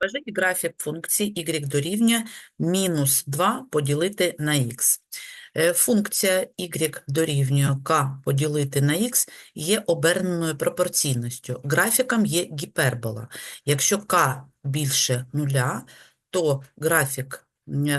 Покажіть графік функції y дорівнює мінус 2 поділити на х. Е, Функція y дорівнює k поділити на х є оберненою пропорційністю. Графіком є гіпербола. Якщо k більше нуля, то графік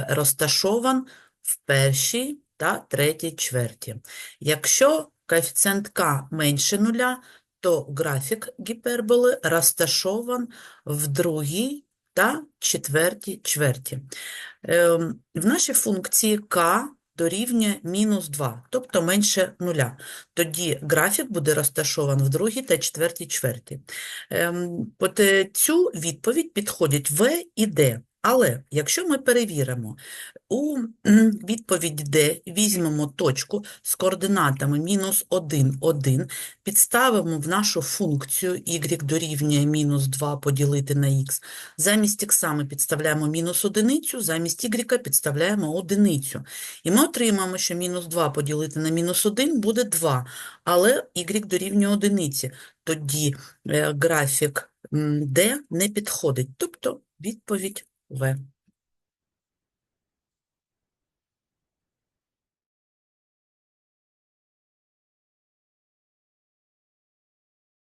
розташован в першій та третій чверті. Якщо коефіцієнт k менше нуля, то графік гіперболи розташован в другій та четвертій чверті. Ем, В нашій функції k дорівнює мінус 2, тобто менше нуля. Тоді графік буде розташований в другій та четвертій чверті. Ем, От е, цю відповідь підходять В і Д. Але якщо ми перевіримо, у відповідь Д візьмемо точку з координатами мінус 1, 1, підставимо в нашу функцію y дорівнює мінус 2 поділити на х. Замість х ми підставляємо мінус одиницю, замість y підставляємо одиницю. І ми отримаємо, що мінус 2 поділити на мінус 1 буде 2, але y дорівнює одиниці. Тоді е, графік D не підходить, тобто відповідь Over.